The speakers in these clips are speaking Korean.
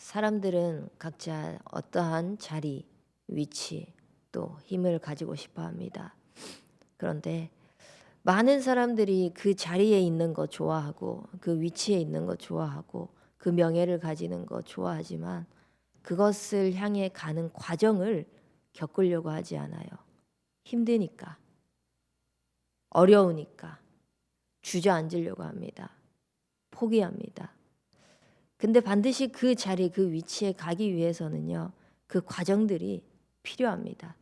사람들은 각자 어떠한 자리, 위치, 또 힘을 가지고 싶어 합니다. 그런데 많은 사람들이 그 자리에 있는 거 좋아하고 그 위치에 있는 거 좋아하고 그 명예를 가지는 거 좋아하지만 그것을 향해 가는 과정을 겪으려고 하지 않아요. 힘드니까. 어려우니까. 주저앉으려고 합니다. 포기합니다. 근데 반드시 그 자리, 그 위치에 가기 위해서는요, 그 과정들이 필요합니다.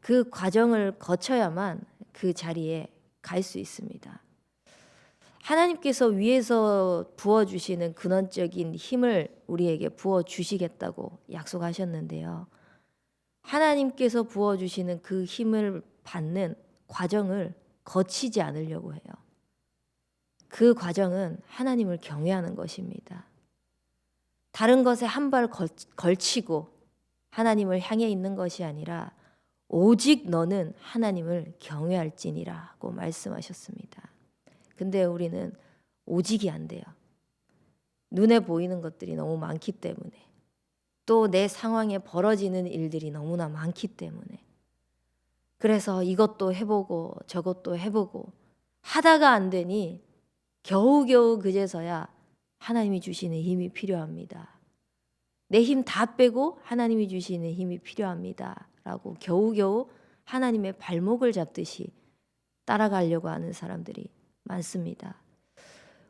그 과정을 거쳐야만 그 자리에 갈 수 있습니다. 하나님께서 위에서 부어주시는 근원적인 힘을 우리에게 부어주시겠다고 약속하셨는데요. 하나님께서 부어주시는 그 힘을 받는 과정을 거치지 않으려고 해요. 그 과정은 하나님을 경외하는 것입니다. 다른 것에 한 발 걸치고 하나님을 향해 있는 것이 아니라 오직 너는 하나님을 경외할지니라고 말씀하셨습니다. 근데 우리는 오직이 안 돼요. 눈에 보이는 것들이 너무 많기 때문에 또 내 상황에 벌어지는 일들이 너무나 많기 때문에 그래서 이것도 해보고 저것도 해보고 하다가 안 되니 겨우겨우 그제서야 하나님이 주시는 힘이 필요합니다. 내 힘 다 빼고 하나님이 주시는 힘이 필요합니다. 라고 겨우겨우 하나님의 발목을 잡듯이 따라가려고 하는 사람들이 많습니다.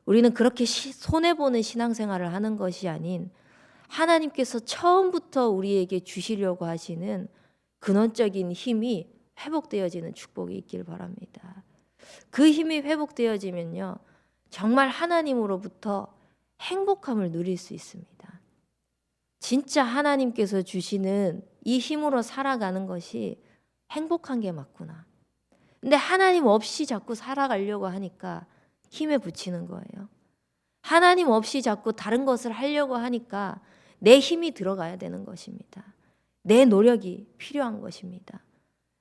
우리는 그렇게 손해보는 신앙생활을 하는 것이 아닌 하나님께서 처음부터 우리에게 주시려고 하시는 근원적인 힘이 회복되어지는 축복이 있길 바랍니다. 그 힘이 회복되어지면요. 정말 하나님으로부터 행복함을 누릴 수 있습니다. 진짜 하나님께서 주시는 이 힘으로 살아가는 것이 행복한 게 맞구나. 근데 하나님 없이 자꾸 살아가려고 하니까 힘에 부치는 거예요. 하나님 없이 자꾸 다른 것을 하려고 하니까 내 힘이 들어가야 되는 것입니다. 내 노력이 필요한 것입니다.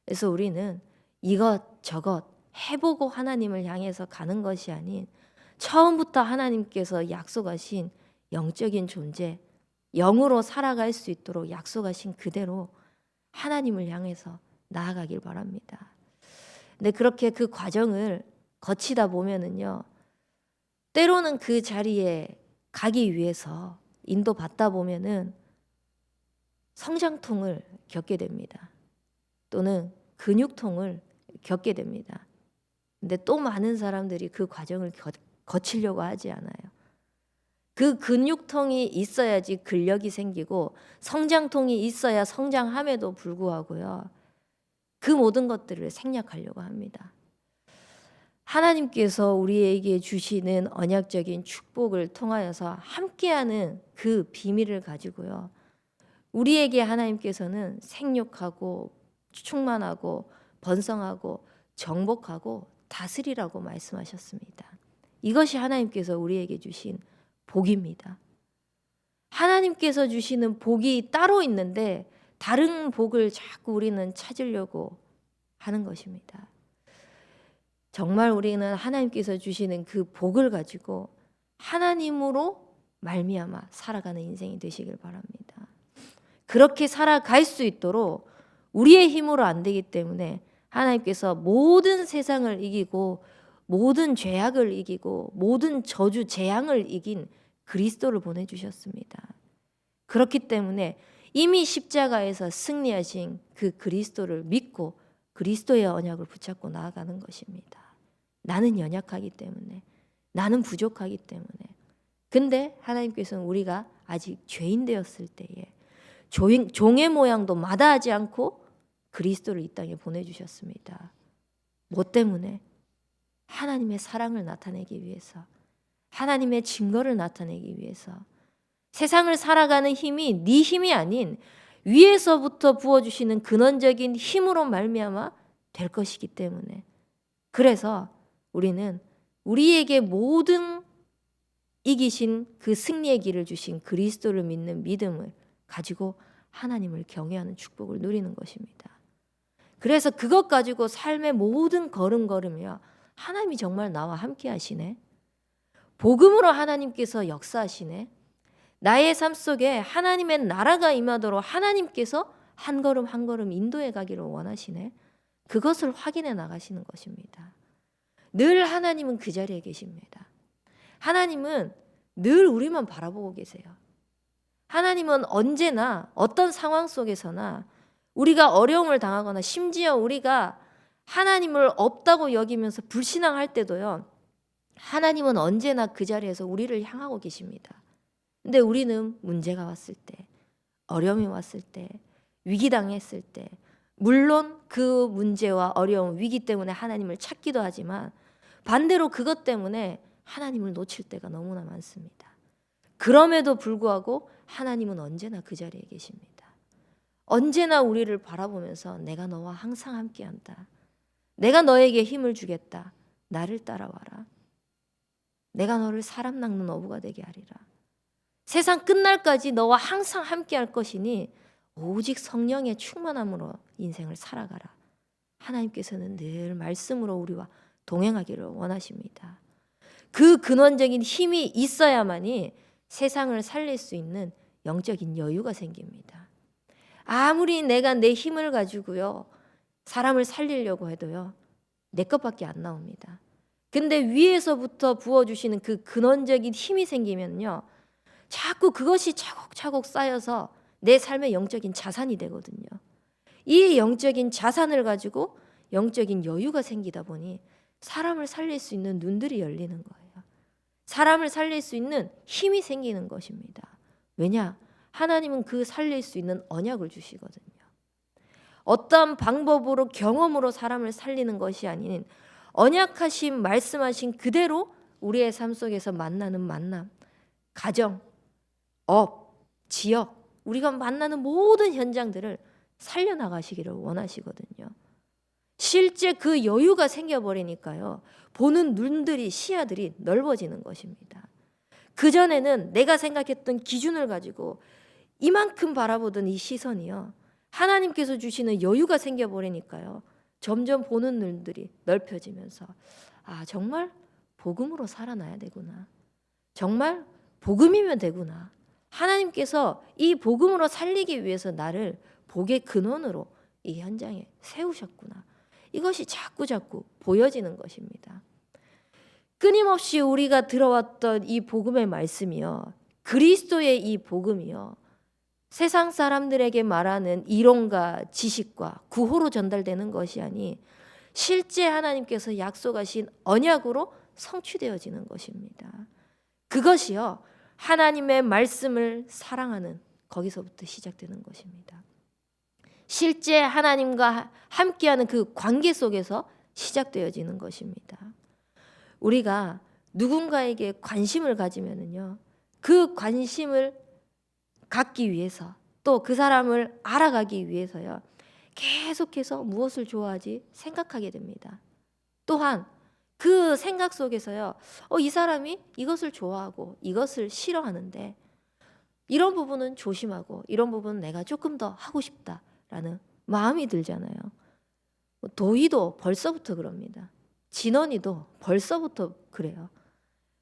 그래서 우리는 이것 저것 해보고 하나님을 향해서 가는 것이 아닌 처음부터 하나님께서 약속하신 영적인 존재, 영으로 살아갈 수 있도록 약속하신 그대로 하나님을 향해서 나아가길 바랍니다. 근데 그렇게 그 과정을 거치다 보면은요, 때로는 그 자리에 가기 위해서 인도받다 보면은 성장통을 겪게 됩니다. 또는 근육통을 겪게 됩니다. 근데 또 많은 사람들이 그 과정을 거치려고 하지 않아요. 그 근육통이 있어야지 근력이 생기고 성장통이 있어야 성장함에도 불구하고요. 그 모든 것들을 생략하려고 합니다. 하나님께서 우리에게 주시는 언약적인 축복을 통하여서 함께하는 그 비밀을 가지고요. 우리에게 하나님께서는 생육하고 충만하고 번성하고 정복하고 다스리라고 말씀하셨습니다. 이것이 하나님께서 우리에게 주신 복입니다. 하나님께서 주시는 복이 따로 있는데 다른 복을 자꾸 우리는 찾으려고 하는 것입니다. 정말 우리는 하나님께서 주시는 그 복을 가지고 하나님으로 말미암아 살아가는 인생이 되시길 바랍니다. 그렇게 살아갈 수 있도록 우리의 힘으로 안 되기 때문에 하나님께서 모든 세상을 이기고 모든 죄악을 이기고 모든 저주 재앙을 이긴 그리스도를 보내 주셨습니다. 그렇기 때문에 이미 십자가에서 승리하신 그 그리스도를 믿고 그리스도의 언약을 붙잡고 나아가는 것입니다. 나는 연약하기 때문에 나는 부족하기 때문에 근데 하나님께서는 우리가 아직 죄인 되었을 때에 종의 모양도 마다하지 않고 그리스도를 이 땅에 보내주셨습니다. 뭐 때문에? 하나님의 사랑을 나타내기 위해서 하나님의 증거를 나타내기 위해서 세상을 살아가는 힘이 네 힘이 아닌 위에서부터 부어 주시는 근원적인 힘으로 말미암아 될 것이기 때문에 그래서 우리는 우리에게 모든 이기신 그 승리의 길을 주신 그리스도를 믿는 믿음을 가지고 하나님을 경외하는 축복을 누리는 것입니다. 그래서 그것 가지고 삶의 모든 걸음걸음이요. 하나님이 정말 나와 함께 하시네. 복음으로 하나님께서 역사하시네. 나의 삶 속에 하나님의 나라가 임하도록 하나님께서 한 걸음 한 걸음 인도해 가기를 원하시네. 그것을 확인해 나가시는 것입니다. 늘 하나님은 그 자리에 계십니다. 하나님은 늘 우리만 바라보고 계세요. 하나님은 언제나 어떤 상황 속에서나 우리가 어려움을 당하거나 심지어 우리가 하나님을 없다고 여기면서 불신앙할 때도요. 하나님은 언제나 그 자리에서 우리를 향하고 계십니다. 근데 우리는 문제가 왔을 때, 어려움이 왔을 때, 위기 당했을 때, 물론 그 문제와 어려움, 위기 때문에 하나님을 찾기도 하지만 반대로 그것 때문에 하나님을 놓칠 때가 너무나 많습니다. 그럼에도 불구하고 하나님은 언제나 그 자리에 계십니다. 언제나 우리를 바라보면서 내가 너와 항상 함께한다. 내가 너에게 힘을 주겠다. 나를 따라와라. 내가 너를 사람 낚는 어부가 되게 하리라. 세상 끝날까지 너와 항상 함께 할 것이니 오직 성령의 충만함으로 인생을 살아가라. 하나님께서는 늘 말씀으로 우리와 동행하기를 원하십니다. 그 근원적인 힘이 있어야만이 세상을 살릴 수 있는 영적인 여유가 생깁니다. 아무리 내가 내 힘을 가지고요. 사람을 살리려고 해도요. 내 것밖에 안 나옵니다. 근데 위에서부터 부어주시는 그 근원적인 힘이 생기면요. 자꾸 그것이 차곡차곡 쌓여서 내 삶의 영적인 자산이 되거든요. 이 영적인 자산을 가지고 영적인 여유가 생기다 보니 사람을 살릴 수 있는 눈들이 열리는 거예요. 사람을 살릴 수 있는 힘이 생기는 것입니다. 왜냐? 하나님은 그 살릴 수 있는 언약을 주시거든요. 어떠한 방법으로 경험으로 사람을 살리는 것이 아닌 언약하신 말씀하신 그대로 우리의 삶 속에서 만나는 만남, 가정, 업, 지역, 우리가 만나는 모든 현장들을 살려나가시기를 원하시거든요. 실제 그 여유가 생겨버리니까요. 보는 눈들이, 시야들이 넓어지는 것입니다. 그전에는 내가 생각했던 기준을 가지고 이만큼 바라보던 이 시선이요. 하나님께서 주시는 여유가 생겨버리니까요. 점점 보는 눈들이 넓혀지면서 아, 정말 복음으로 살아나야 되구나. 정말 복음이면 되구나. 하나님께서 이 복음으로 살리기 위해서 나를 복의 근원으로 이 현장에 세우셨구나. 이것이 자꾸 자꾸 보여지는 것입니다. 끊임없이 우리가 들어왔던 이 복음의 말씀이요. 그리스도의 이 복음이요. 세상 사람들에게 말하는 이론과 지식과 구호로 전달되는 것이 아니 실제 하나님께서 약속하신 언약으로 성취되어지는 것입니다. 그것이요. 하나님의 말씀을 사랑하는 거기서부터 시작되는 것입니다. 실제 하나님과 함께하는 그 관계 속에서 시작되어지는 것입니다. 우리가 누군가에게 관심을 가지면은요. 그 관심을 갖기 위해서 또 그 사람을 알아가기 위해서요. 계속해서 무엇을 좋아하지 생각하게 됩니다. 또한 그 생각 속에서요. 어, 이 사람이 이것을 좋아하고 이것을 싫어하는데 이런 부분은 조심하고 이런 부분은 내가 조금 더 하고 싶다라는 마음이 들잖아요. 뭐 도희도 벌써부터 그럽니다. 진원이도 벌써부터 그래요.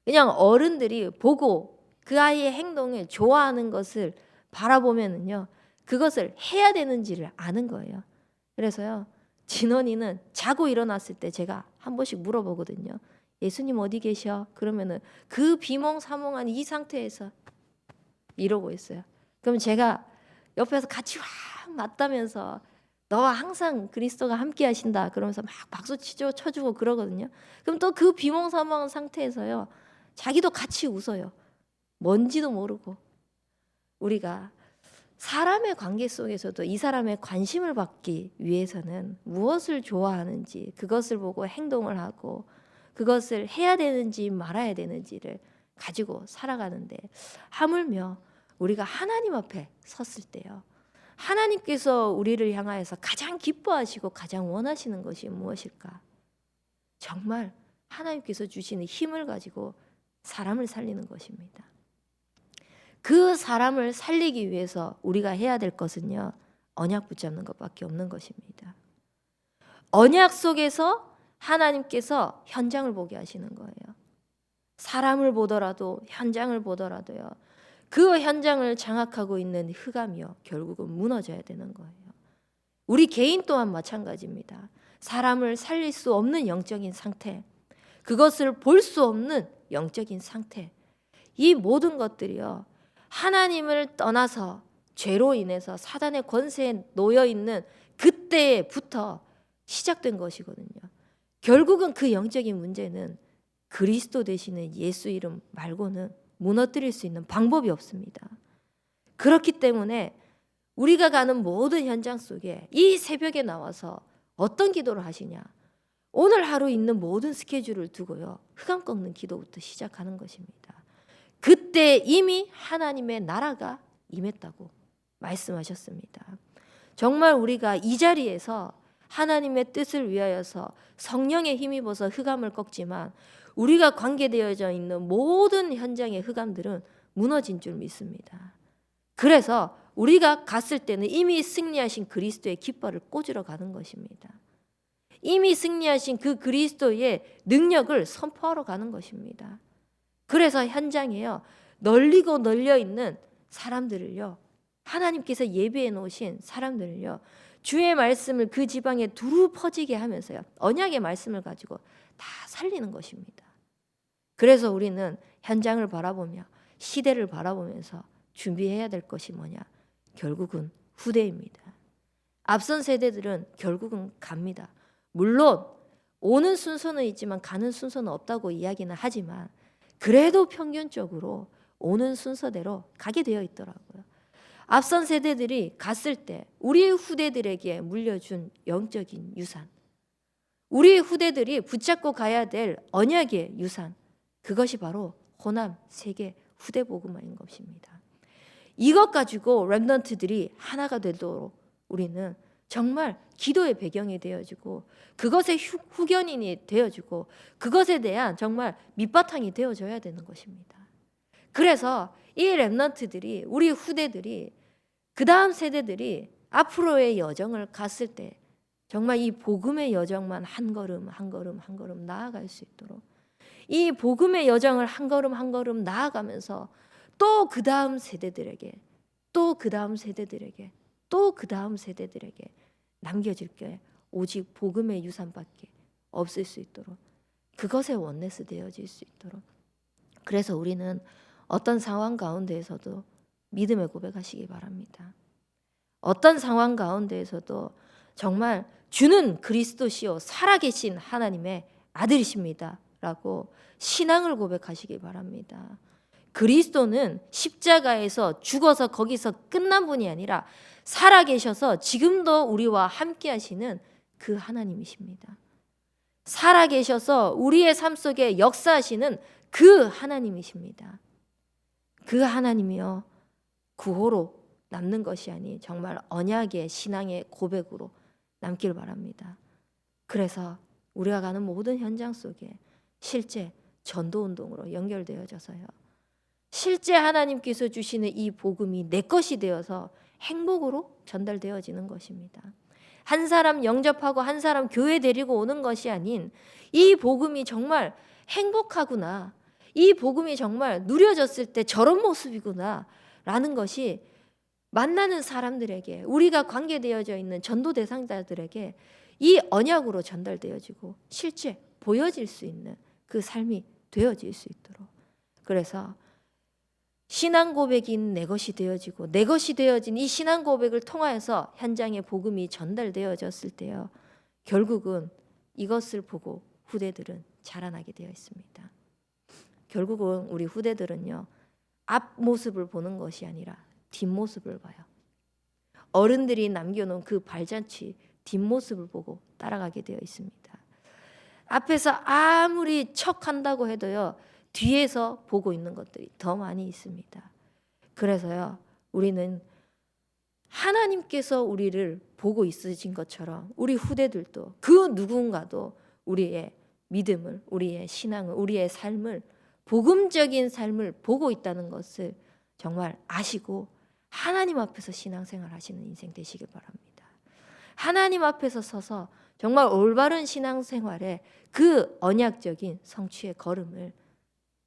그냥 어른들이 보고 그 아이의 행동을 좋아하는 것을 바라보면은요. 그것을 해야 되는지를 아는 거예요. 그래서요. 진원이는 자고 일어났을 때 제가 한 번씩 물어보거든요. 예수님 어디 계셔? 그러면은 그 비몽사몽한 이 상태에서 이러고 있어요. 그럼 제가 옆에서 같이 확 맞다면서 너와 항상 그리스도가 함께 하신다. 그러면서 막 박수 치죠, 쳐주고 그러거든요. 그럼 또 그 비몽사몽한 상태에서요. 자기도 같이 웃어요. 뭔지도 모르고 우리가 사람의 관계 속에서도 이 사람의 관심을 받기 위해서는 무엇을 좋아하는지 그것을 보고 행동을 하고 그것을 해야 되는지 말아야 되는지를 가지고 살아가는데 하물며 우리가 하나님 앞에 섰을 때요. 하나님께서 우리를 향하여서 가장 기뻐하시고 가장 원하시는 것이 무엇일까? 정말 하나님께서 주시는 힘을 가지고 사람을 살리는 것입니다. 그 사람을 살리기 위해서 우리가 해야 될 것은요. 언약 붙잡는 것밖에 없는 것입니다. 언약 속에서 하나님께서 현장을 보게 하시는 거예요. 사람을 보더라도 현장을 보더라도요. 그 현장을 장악하고 있는 흑암이요 결국은 무너져야 되는 거예요. 우리 개인 또한 마찬가지입니다. 사람을 살릴 수 없는 영적인 상태, 그것을 볼 수 없는 영적인 상태, 이 모든 것들이요 하나님을 떠나서 죄로 인해서 사단의 권세에 놓여 있는 그때부터 시작된 것이거든요. 결국은 그 영적인 문제는 그리스도 되시는 예수 이름 말고는 무너뜨릴 수 있는 방법이 없습니다. 그렇기 때문에 우리가 가는 모든 현장 속에 이 새벽에 나와서 어떤 기도를 하시냐? 오늘 하루 있는 모든 스케줄을 두고요. 흑암 꺾는 기도부터 시작하는 것입니다. 그때 이미 하나님의 나라가 임했다고 말씀하셨습니다. 정말 우리가 이 자리에서 하나님의 뜻을 위하여서 성령의 힘입어서 흑암을 꺾지만 우리가 관계되어져 있는 모든 현장의 흑암들은 무너진 줄 믿습니다. 그래서 우리가 갔을 때는 이미 승리하신 그리스도의 깃발을 꽂으러 가는 것입니다. 이미 승리하신 그 그리스도의 능력을 선포하러 가는 것입니다. 그래서 현장에요 널리고 널려 있는 사람들을요 하나님께서 예비해 놓으신 사람들을요 주의 말씀을 그 지방에 두루 퍼지게 하면서요 언약의 말씀을 가지고 다 살리는 것입니다. 그래서 우리는 현장을 바라보며 시대를 바라보면서 준비해야 될 것이 뭐냐? 결국은 후대입니다. 앞선 세대들은 결국은 갑니다. 물론 오는 순서는 있지만 가는 순서는 없다고 이야기는 하지만 그래도 평균적으로 오는 순서대로 가게 되어 있더라고요. 앞선 세대들이 갔을 때 우리 후대들에게 물려준 영적인 유산, 우리 후대들이 붙잡고 가야 될 언약의 유산, 그것이 바로 호남 세계 후대 복음화인 것입니다. 이것 가지고 렘넌트들이 하나가 되도록 우리는 정말 기도의 배경이 되어지고 그것의 후, 후견인이 되어지고 그것에 대한 정말 밑바탕이 되어져야 되는 것입니다. 그래서 이 렘넌트들이 우리 후대들이 그 다음 세대들이 앞으로의 여정을 갔을 때 정말 이 복음의 여정만 한 걸음 한 걸음 한 걸음 나아갈 수 있도록 이 복음의 여정을 한 걸음 한 걸음 나아가면서 또 그 다음 세대들에게 또 그 다음 세대들에게 또 그 다음 세대들에게 남겨질 게 오직 복음의 유산밖에 없을 수 있도록 그것에 원내스 되어질 수 있도록 그래서 우리는 어떤 상황 가운데에서도 믿음의 고백하시기 바랍니다. 어떤 상황 가운데에서도 정말 주는 그리스도시요 살아계신 하나님의 아들이십니다라고 신앙을 고백하시기 바랍니다. 그리스도는 십자가에서 죽어서 거기서 끝난 분이 아니라 살아계셔서 지금도 우리와 함께 하시는 그 하나님이십니다. 살아계셔서 우리의 삶 속에 역사하시는 그 하나님이십니다. 그 하나님이요. 구호로 남는 것이 아니 정말 언약의 신앙의 고백으로 남길 바랍니다. 그래서 우리가 가는 모든 현장 속에 실제 전도 운동으로 연결되어져서요. 실제 하나님께서 주시는 이 복음이 내 것이 되어서 행복으로 전달되어지는 것입니다. 한 사람 영접하고 한 사람 교회 데리고 오는 것이 아닌 이 복음이 정말 행복하구나. 이 복음이 정말 누려졌을 때 저런 모습이구나. 라는 것이 만나는 사람들에게 우리가 관계되어져 있는 전도 대상자들에게 이 언약으로 전달되어지고 실제 보여질 수 있는 그 삶이 되어질 수 있도록 그래서 신앙 고백인 내 것이 되어지고 내 것이 되어진 이 신앙 고백을 통하여서 현장에 복음이 전달되어졌을 때요 결국은 이것을 보고 후대들은 자라나게 되어 있습니다. 결국은 우리 후대들은요 앞 모습을 보는 것이 아니라 뒷모습을 봐요. 어른들이 남겨놓은 그 발잔치 뒷모습을 보고 따라가게 되어 있습니다. 앞에서 아무리 척한다고 해도요, 뒤에서 보고 있는 것들이 더 많이 있습니다. 그래서요, 우리는 하나님께서 우리를 보고 있으신 것처럼 우리 후대들도 그 누군가도 우리의 믿음을, 우리의 신앙을, 우리의 삶을 복음적인 삶을 보고 있다는 것을 정말 아시고 하나님 앞에서 신앙생활 하시는 인생 되시길 바랍니다. 하나님 앞에서 서서 정말 올바른 신앙생활에 그 언약적인 성취의 걸음을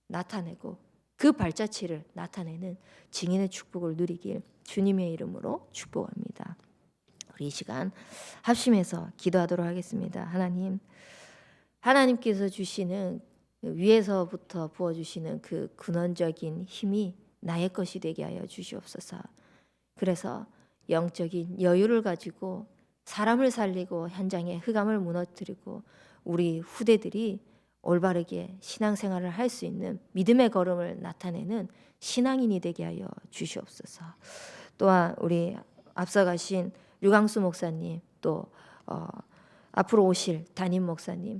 나타내고 그 발자취를 나타내는 증인의 축복을 누리길 주님의 이름으로 축복합니다. 우리 이 시간 합심해서 기도하도록 하겠습니다. 하나님, 하나님께서 주시는 위에서부터 부어 주시는 그 근원적인 힘이 나의 것이 되게 하여 주시옵소서. 그래서 영적인 여유를 가지고 사람을 살리고 현장의 흑암을 무너뜨리고 우리 후대들이 올바르게 신앙생활을 할 수 있는 믿음의 걸음을 나타내는 신앙인이 되게 하여 주시옵소서. 또한 우리 앞서가신 류광수 목사님 또 어, 앞으로 오실 담임 목사님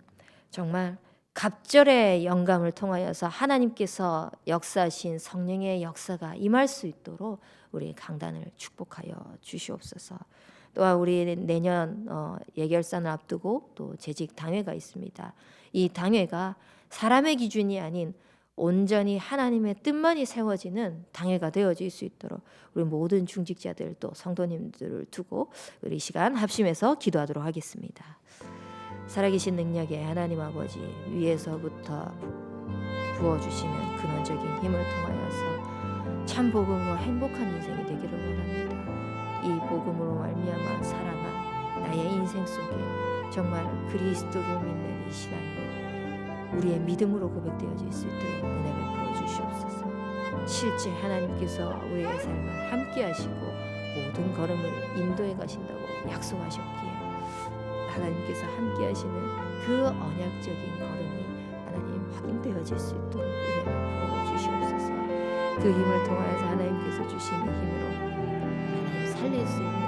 정말 갑절의 영감을 통하여서 하나님께서 역사하신 성령의 역사가 임할 수 있도록 우리 강단을 축복하여 주시옵소서. 또한 우리 내년 어, 예결산을 앞두고 또 재직 당회가 있습니다. 이 당회가 사람의 기준이 아닌 온전히 하나님의 뜻만이 세워지는 당회가 되어질 수 있도록 우리 모든 중직자들 또 성도님들을 두고 우리 이 시간 합심해서 기도하도록 하겠습니다. 살아계신 능력의 하나님 아버지 위에서부터 부어주시는 근원적인 힘을 통하여서 참 복음으로 행복한 인생이 되기를 복음으로 말미암아 살아난 나의 인생 속에 정말 그리스도를 믿는 이 신앙이 우리의 믿음으로 고백되어질 수 있도록 은혜 베풀어 주시옵소서. 실제 하나님께서 우리의 삶을 함께 하시고 모든 걸음을 인도해 가신다고 약속하셨기에 하나님께서 함께 하시는 그 언약적인 걸음이 하나님 확인되어질 수 있도록 은혜 베풀어 주시옵소서. 그 힘을 통하여서 하나님께서 주시는 힘으로 하